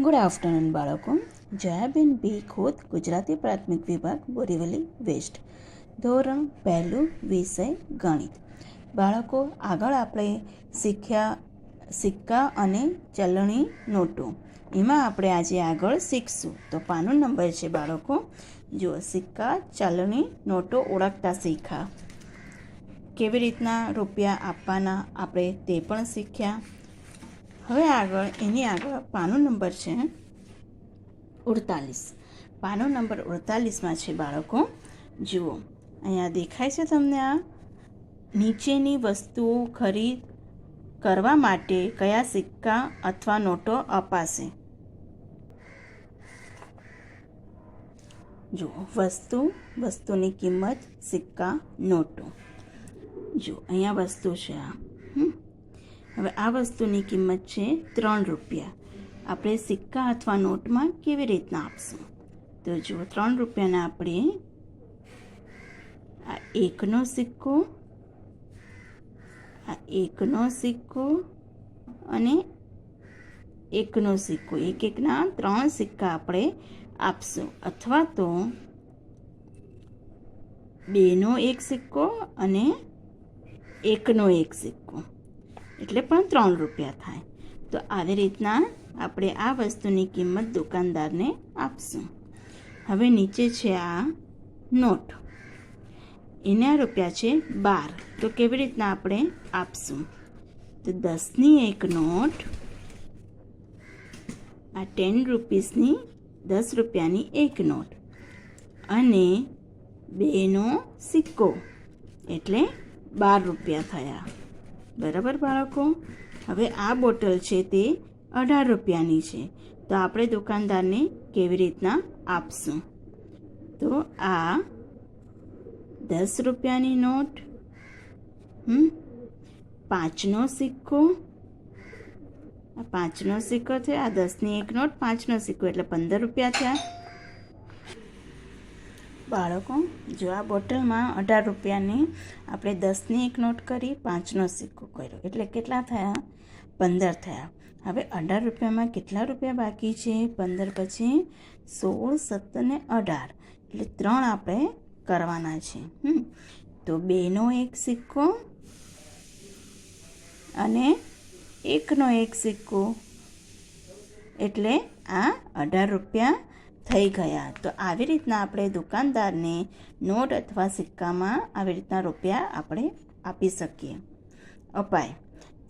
Good afternoon બાળકો. જયાબેન બી ખોદ ગુજરાતી પ્રાથમિક વિભાગ બોરીવલી વેસ્ટ. ધોરણ પહેલું, વિષય ગણિત. બાળકો, આગળ આપણે શીખ્યા, સિક્કા અને ચલણી નોટો. એમાં આપણે આજે આગળ શીખશું. તો પાનો નંબર છે, બાળકો. જુઓ, સિક્કા, ચલણી નોટો ઓળખતા શીખા. કેવી રીતના રૂપિયા આપવાના આપણે તે પણ શીખ્યા. હવે આગળ એની આગળ પાનો નંબર છે ઉડતાલીસ. પાનો નંબર ઉડતાલીસમાં છે બાળકો, જુઓ, અહીંયા દેખાય છે તમને આ? નીચેની વસ્તુઓ ખરીદ કરવા માટે કયા સિક્કા અથવા નોટો અપાશે? જુઓ, વસ્તુ, વસ્તુની કિંમત, સિક્કા, નોટો. જો અહીંયા વસ્તુ છે આ. હવે આ વસ્તુની કિંમત છે ત્રણ રૂપિયા. આપણે સિક્કા અથવા નોટમાં કેવી રીતના આપશું? તો જુઓ, ત્રણ રૂપિયાના આપણે આ એકનો સિક્કો, આ એકનો સિક્કો અને એકનો સિક્કો. એક એકના ત્રણ સિક્કા આપણે આપશું. અથવા તો બેનો એક સિક્કો અને એકનો એક સિક્કો. એટલે પણ ત્રણ રૂપિયા થાય. તો આવી રીતના આપણે આ વસ્તુની કિંમત દુકાનદારને આપશું. હવે નીચે છે આ નોટ. એના રૂપિયા છે બાર. તો કેવી રીતના આપણે આપશું? તો દસની એક નોટ, આ ટેન રૂપીસની દસ રૂપિયાની એક નોટ. અને બેનો સિક્કો. એટલે બાર રૂપિયા થયા. બરાબર, બાળકો? હવે આ બોટલ છે તે અઢાર રૂપિયાની છે. તો આપણે દુકાનદારને કેવી રીતના આપશું? તો આ દસ રૂપિયાની નોટ, હમ, પાંચનો સિક્કો, આ પાંચનો સિક્કો છે, આ દસની એક નોટ, પાંચનો સિક્કો, એટલે પંદર રૂપિયા થયા. બાળકો, જો આ બોટલમાં અઢાર રૂપિયાની આપણે દસની એક નોટ કરી, પાંચનો સિક્કો કર્યો. એટલે કેટલા થયા? પંદર થયા. હવે અઢાર રૂપિયામાં કેટલા રૂપિયા બાકી છે? પંદર પછી સોળ સત્તર ને અઢાર. એટલે ત્રણ આપણે કરવાના છે. તો બેનો એક સિક્કો અને એકનો એક સિક્કો. એટલે આ અઢાર રૂપિયા થઈ ગયા. તો આવી રીતના આપણે દુકાનદારને નોટ અથવા સિક્કામાં આવી રીતના રૂપિયા આપણે આપી શકીએ. અપાય.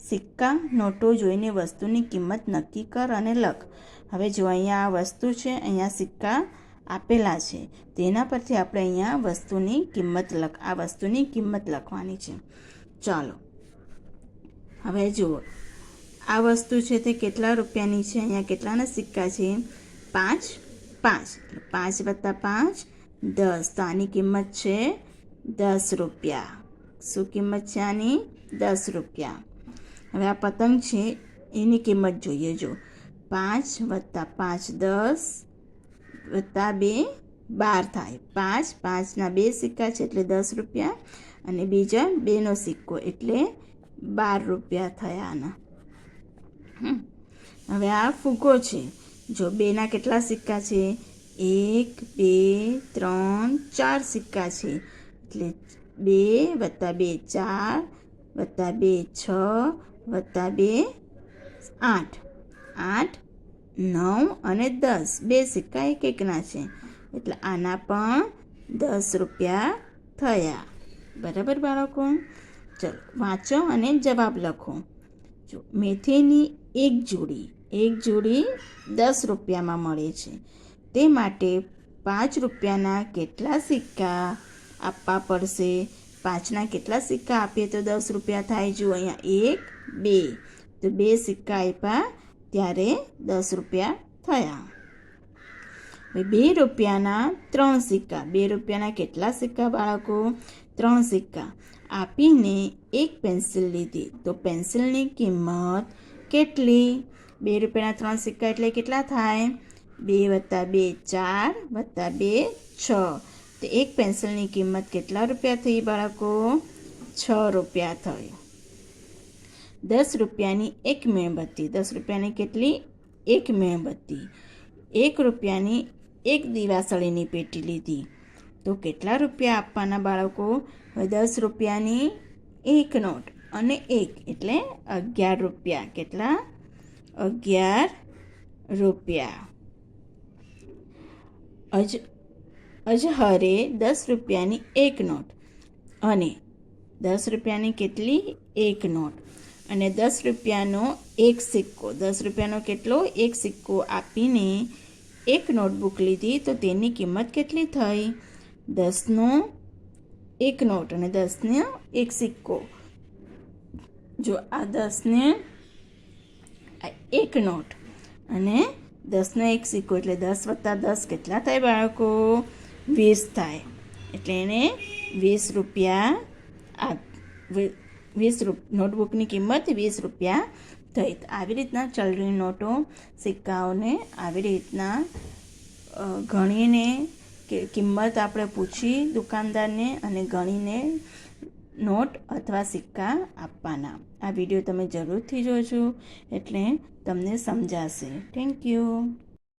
સિક્કા, નોટો જોઈને વસ્તુની કિંમત નક્કી કર અને લખ. હવે જો અહીંયા આ વસ્તુ છે, અહીંયા સિક્કા આપેલા છે, તેના પરથી આપણે અહીંયા વસ્તુની કિંમત લખ, આ વસ્તુની કિંમત લખવાની છે. ચાલો. હવે જુઓ. આ વસ્તુ છે તે કેટલા રૂપિયાની છે? અહીંયા કેટલાના સિક્કા છે? પાંચ પાંચ. પાંચ વત્તા પાંચ, દસ. તો આની કિંમત છે દસ રૂપિયા. શું કિંમત છે આની? દસ રૂપિયા. હવે આ પતંગ છે, એની કિંમત જોઈએ જો. પાંચ વત્તા પાંચ, દસ વત્તા બે, બાર થાય. પાંચ પાંચના બે સિક્કા છે એટલે દસ રૂપિયા. અને બીજા બેનો સિક્કો એટલે બાર રૂપિયા થયા આના. હવે આ ફૂગો છે. જો બેના કેટલા સિક્કા છે? એક, બે, ત્રણ, ચાર સિક્કા છે. એટલે બે વત્તા બે, ચાર, વત્તા બે, છ, વત્તા બે, આઠ. આઠ, નવ અને દસ. બે સિક્કા એક એકના છે. એટલે આના પણ દસ રૂપિયા થયા. બરાબર બાળકો? ચલો, વાંચો અને જવાબ લખો. જો, મેથીની એક જોડી એક જોડી દસ રૂપિયામાં મળે છે. તે માટે પાંચ રૂપિયાના કેટલા સિક્કા આપવા પડશે? પાંચના કેટલા સિક્કા આપીએ તો દસ રૂપિયા થાય? જુઓ, અહીંયા એક, બે. તો બે સિક્કા આપ્યા ત્યારે દસ રૂપિયા થયા. બે રૂપિયાના ત્રણ સિક્કા. બે રૂપિયાના કેટલા સિક્કા બાળકો? ત્રણ સિક્કા. આપીને એક પેન્સિલ લીધી. તો પેન્સિલની કિંમત કેટલી? બે રૂપિયાના ત્રણ સિક્કા એટલે કેટલા થાય? બે વત્તા બે ચાર વત્તા બે છ. તો એક પેન્સિલની કિંમત કેટલા રૂપિયા થઈ બાળકો? છ રૂપિયા થઈ. દસ રૂપિયાની એક મીણબત્તી. દસ રૂપિયાની કેટલી? એક મીણબત્તી. એક રૂપિયાની એક દિવાસળીની પેટી લીધી. તો કેટલા રૂપિયા આપવાના બાળકો? હવે દસ રૂપિયાની એક નોટ અને એક એટલે અગિયાર રૂપિયા. કેટલા? અગિયાર રૂપિયા. અજ, અજહરે દસ રૂપિયાની એક નોટ અને દસ રૂપિયાની કેટલી? એક નોટ. અને દસ રૂપિયાનો એક સિક્કો. દસ રૂપિયાનો કેટલો? એક સિક્કો આપીને એક નોટબુક લીધી તો તેની કિંમત કેટલી થઈ? દસનો એક નોટ અને દસનો એક સિક્કો. જો આ દસને એક નોટ. અને દસનો એક સિક્કો એટલે દસ વત્તા દસ કેટલા થાય બાળકો? વીસ થાય. એટલે એને વીસ રૂપિયા આપ વીસ રૂપ, નોટબુકની કિંમત વીસ રૂપિયા થઈ. આવી રીતના ચલણી નોટો સિક્કાઓને આવી રીતના ગણીને કિંમત આપણે પૂછી દુકાનદારને અને ગણીને નોટ અથવા સિક્કા આપવાના. આ વીડિયો તમે જરૂરથી જોજો એટલે તમને સમજાશે. Thank you